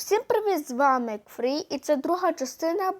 Всім привіт! З вами Фрі, і це друга частина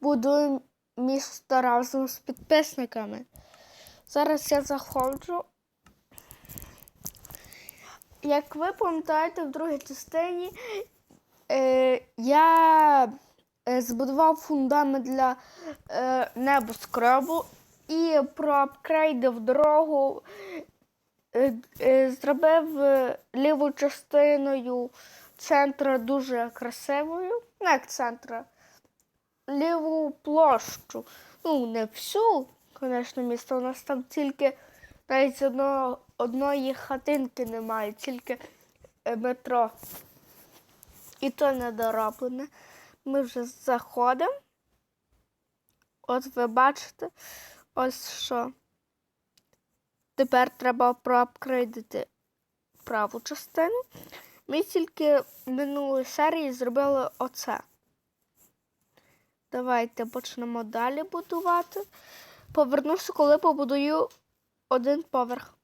будуємо місто разом з підписниками. Зараз я заходжу. Як ви пам'ятаєте, в другій частині е, я е, збудував фундамент для е, небоскребу і проапгрейдив дорогу, е, е, зробив е, ліву частиною центра дуже красивою. Ну, як центра, ліву площу. Ну, не всю, звісно, місто. У нас там тільки навіть одного, одної хатинки немає, тільки е, метро. І то недороблене. Ми вже заходимо. От ви бачите, ось що. Тепер треба проапгрейдити праву частину. Ми тільки в минулій серії зробили оце. Давайте почнемо далі будувати. Повернуся, коли побудую один поверх.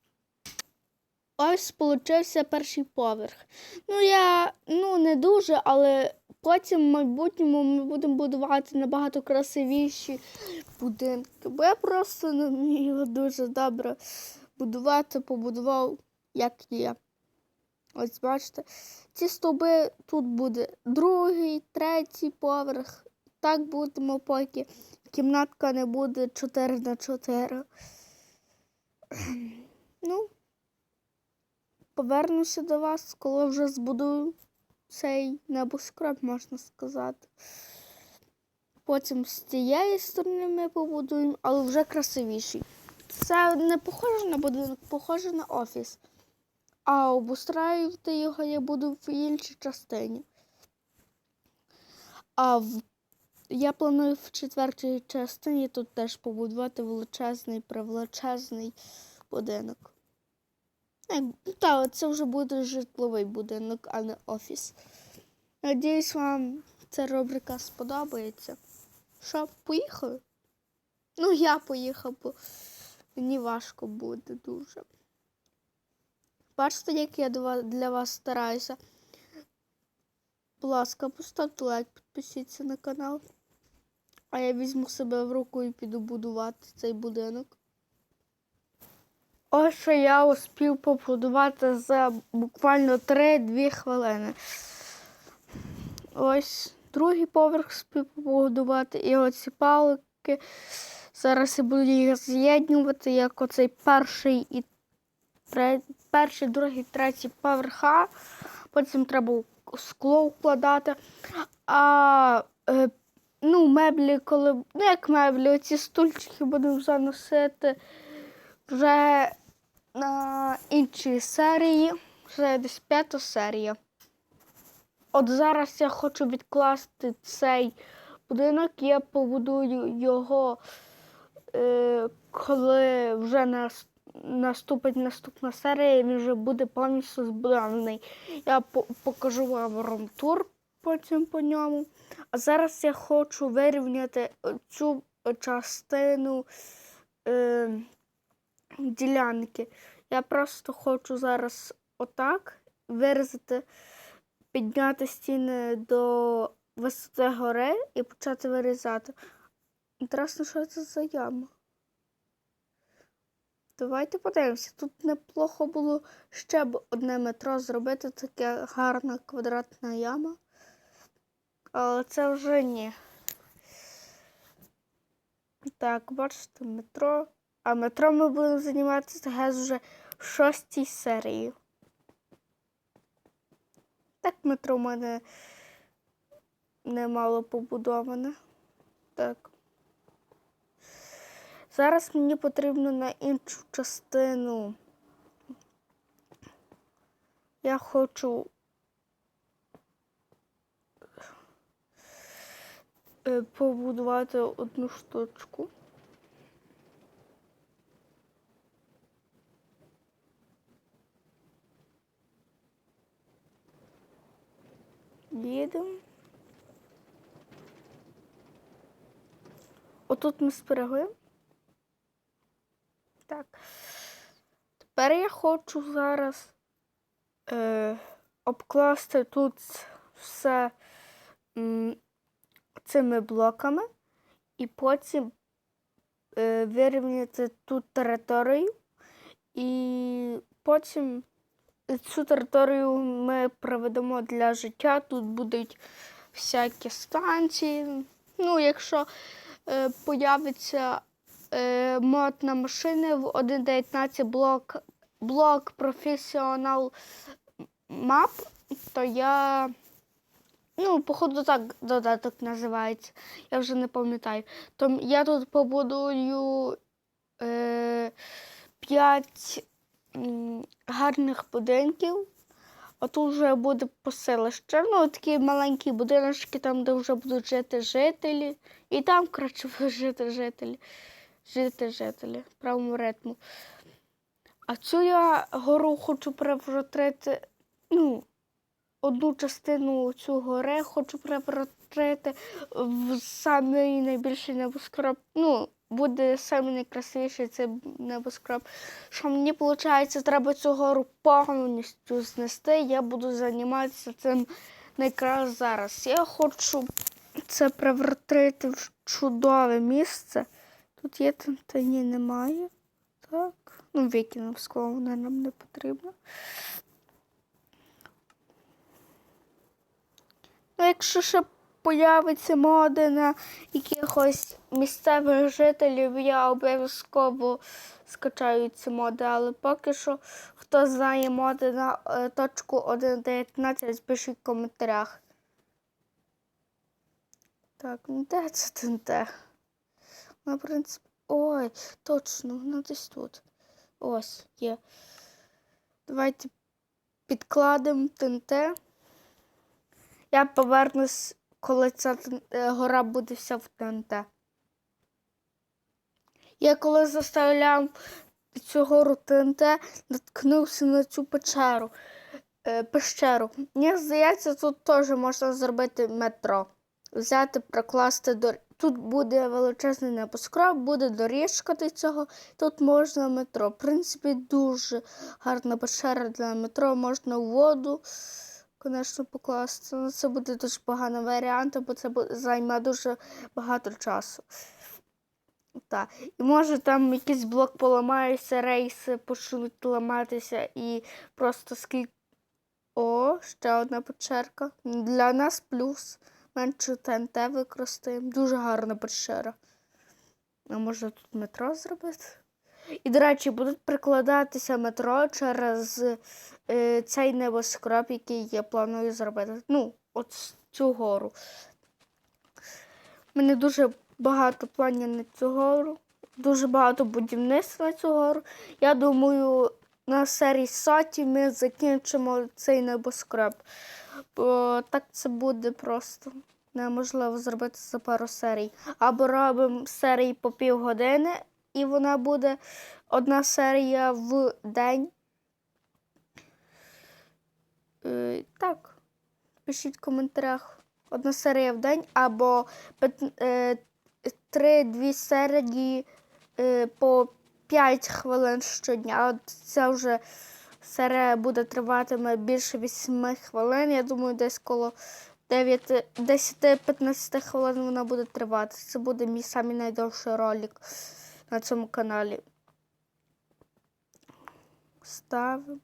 Ось получився перший поверх. Ну, я ну, не дуже, але потім в майбутньому ми будемо будувати набагато красивіші будинки. Бо я просто не вмію дуже добре будувати, побудував, як є. Ось бачите, ці стовби тут буде другий, третій поверх. Так будемо, поки кімнатка не буде 4 на 4. Ну, повернуся до вас, коли вже збудую цей небоскреб, можна сказати. Потім з цієї сторони ми побудуємо, але вже красивіший. Це не похоже на будинок, похоже на офіс. А обустраювати його я буду в іншій частині. А в... я планую в четвертій частині тут теж побудувати величезний, превеличезний будинок. Так, це вже буде житловий будинок, а не офіс. Надіюсь, вам ця рубрика сподобається. Що, поїхали? Ну, я поїхав, бо мені важко буде дуже. Бачите, як я для вас стараюся. Будь ласка, поставте лайк, підпишіться на канал. А я візьму себе в руку і піду будувати цей будинок. Ось що я успів побудувати за буквально 3-2 хвилини. Ось другий поверх спів побудувати. І оці палки. Зараз я буду їх з'єднувати, як оцей перший і перший, другий, третій поверха. Потім треба скло вкладати. А е, ну, меблі, коли. Ну, як меблі, оці стульчики будемо заносити вже на іншій серії. Вже десь п'ята серія. От зараз я хочу відкласти цей будинок, я побудую його, е, коли вже на наступить наступна серія, він вже буде повністю збудований. Я покажу вам румтур потім по ньому. А зараз я хочу вирівняти цю частину е, ділянки. Я просто хочу зараз отак вирізати, підняти стіни до висоти гори і почати вирізати. Інтересно, що це за яма? Давайте подивимося. Тут неплохо було ще б одне метро зробити, таке гарна квадратна яма. Але це вже ні. Так, бачите, метро. А метро ми будемо займатися гез вже в шостій серії. Так, метро в мене немало побудоване. Так. Зараз мені потрібно на іншу частину. Я хочу е, побудувати одну штучку. Їдемо. Отут ми спрягуємо. Так. Тепер я хочу зараз е, обкласти тут все цими блоками і потім е, вирівняти ту територію. І потім цю територію ми проведемо для життя. Тут будуть всякі станції. Ну, якщо е, появиться е, мод на машини в 1.19 блок, блок професіонал мап, то я. Ну, походу, так додаток називається. Я вже не пам'ятаю. То я тут побудую е, 5 гарних будинків. А тут вже буде поселище. Ну, такі маленькі будиночки, там, де вже будуть жити жителі. І там, коротше, жити жителі. Жити жителі в правому ритму. А цю я гору хочу превратити, ну, одну частину цю гори хочу превратити в самий найбільший небоскреб. Ну, буде самий найкрасивіший цей небоскреб. Що мені виходить, треба цю гору повністю знести. Я буду займатися цим найкраще зараз. Я хочу це превратити в чудове місце. Тут є та ні, немає. Так. Ну, викинув скло, воно нам не потрібно. Ну, якщо ще появиться моди на якихось місцевих жителів, я обов'язково скачаю ці моди, але поки що хто знає моди на е, точку 1.19, пишіть в коментарях. Так, ну де це ТНТ? Вона, в принципі. Ой, точно, вона десь тут. Ось є. Давайте підкладемо ТНТ. Я повернусь, коли ця е, гора буде вся в ТНТ. Я коли заставляв цю гору ТНТ, наткнувся на цю печеру. Е, пещеру. Мені здається, тут теж можна зробити метро. Взяти, прокласти до. Тут буде величезний небоскреб, буде доріжка до цього. Тут можна метро. В принципі, дуже гарна пещера для метро. Можна воду, звісно, покласти. Ну, це буде дуже поганий варіант, бо це займе дуже багато часу. Так. І може там якийсь блок поламається, рейси почнуть ламатися і просто скільки. О, ще одна печерка. Для нас плюс. Менше ТНТ використаємо. Дуже гарна печера. А може тут метро зробити? І, до речі, будуть прикладатися метро через е, цей небоскреб, який я планую зробити. Ну, от цю гору. У мене дуже багато планів на цю гору, дуже багато будівництва на цю гору. Я думаю, на серії соті ми закінчимо цей небоскреб. Бо так це буде просто неможливо зробити за пару серій. Або робимо серії по півгодини, і вона буде одна серія в день. Е, так, пишіть в коментарях. Одна серія в день, або е, три-дві серії е, по 5 хвилин щодня. От ця вже серія буде триватиме більше 8 хвилин. Я думаю, десь коло 9, 10-15 хвилин вона буде тривати. Це буде мій самий найдовший ролик на цьому каналі. Ставимо.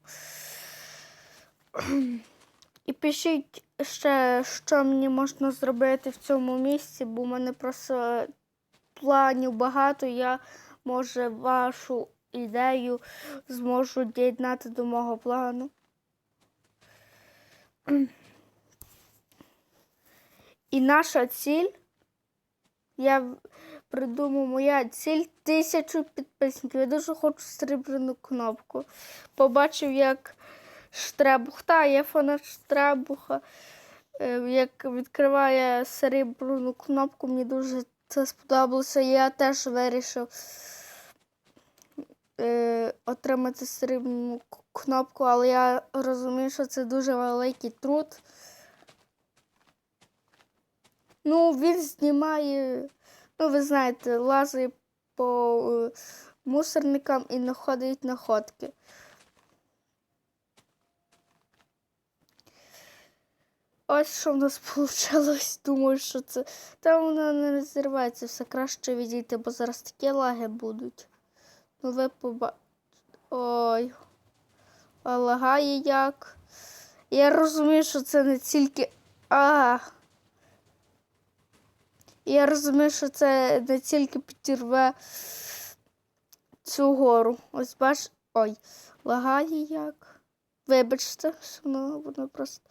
І пишіть ще, що мені можна зробити в цьому місці, бо в мене просто планів багато. Я, може, вашу ідею зможу дієднати до мого плану. І наша ціль, я придумав, моя ціль тисячу підписників. Я дуже хочу срібляну кнопку. Побачив, як Штребух, та є фанат Штребуха. Е, Як відкриває срібну кнопку, мені дуже це сподобалося. Я теж вирішив е, отримати срібну кнопку, але я розумію, що це дуже великий труд. Ну, він знімає, ну, ви знаєте, лазить по е, мусорникам і знаходить находки. ось що в нас вийшло. Думаю, що це. Там воно не розірветься, все краще відійти, бо зараз такі лаги будуть. Ну ви поба... Ой. Лагає як. Я розумію, що це не тільки. А. Я розумію, що це не тільки підірве цю гору. Ось бач. Ой, лагає як. Вибачте, що воно, просто.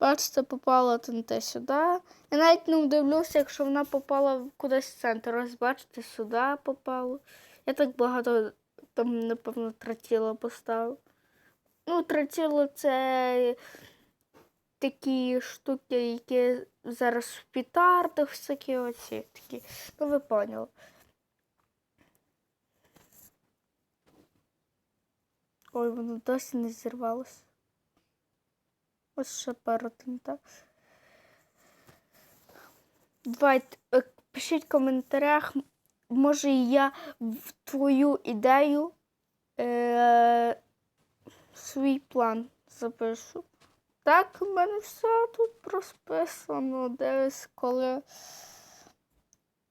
Бачите, попала те сюди. Я навіть не дивлюся, якщо вона попала кудись в центр. Ось бачите, сюди попало. Я так багато там, напевно, тратіла поставив. Ну, тратіло це такі штуки, які зараз в пітардах всякі оці такі. Ну, ви поняли. Ой, воно досі не зірвалося. Ось ще пару тинта. Давайте е, пишіть в коментарях, може я в твою ідею е- свій план запишу. Так, в мене все тут розписано. Десь коли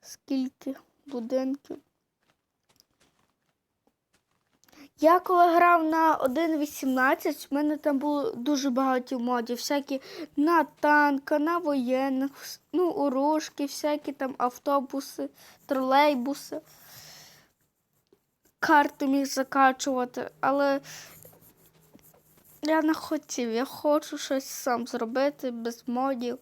скільки будинків. Я коли грав на 1.18, в мене там було дуже багато модів. Всякі на танка, на воєнних, ну, урушки, всякі там автобуси, тролейбуси. Карти міг закачувати, але я не хотів, я хочу щось сам зробити без модів.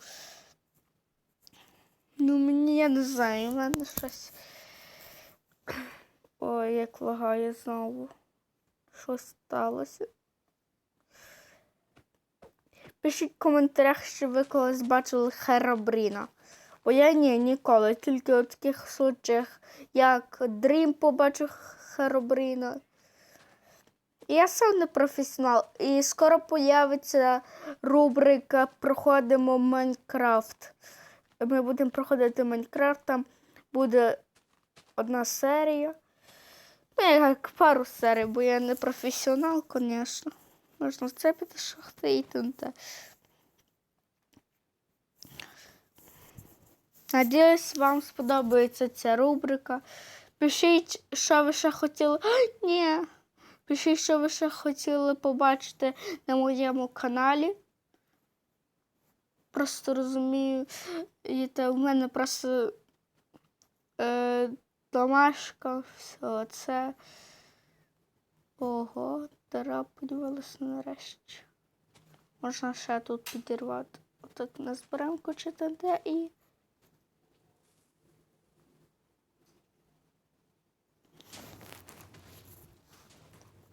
Ну, мені я не знаю, в мене щось. Ой, як лагає знову. Що сталося? Пишіть в коментарях, що ви колись бачили Херабріна. Бо я ні, ніколи. Тільки у таких случаях, як Дрім побачив Херабріна. Я сам не професіонал, і скоро появиться рубрика Проходимо Майнкрафт. Ми будемо проходити Майнкрафт, там буде одна серія. Ну, я як пару серій, бо я не професіонал, звісно. Можна вцепити шахти і тунте. Надіюсь, вам сподобається ця рубрика. Пишіть, що ви ще хотіли. А, ні. Пишіть, що ви ще хотіли побачити на моєму каналі. Просто розумію, і у мене просто е, домашка, все це. Ого, дара подивилася нарешті. Можна ще тут підірвати. Отак назберемо кучу ТНТ і.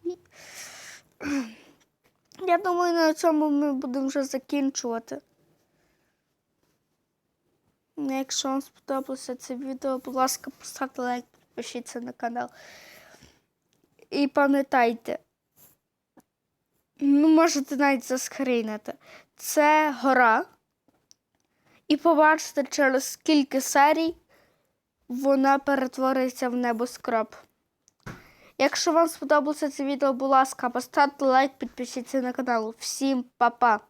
Я думаю, на цьому ми будемо вже закінчувати. Ну, Якщо вам сподобалося це відео, будь ласка, поставте лайк, підпишіться на канал. І пам'ятайте, ну, можете навіть заскрінити. Це гора. І побачите, через скільки серій вона перетвориться в небоскреб. Якщо вам сподобалося це відео, будь ласка, поставте лайк, підпишіться на канал. Всім па-па!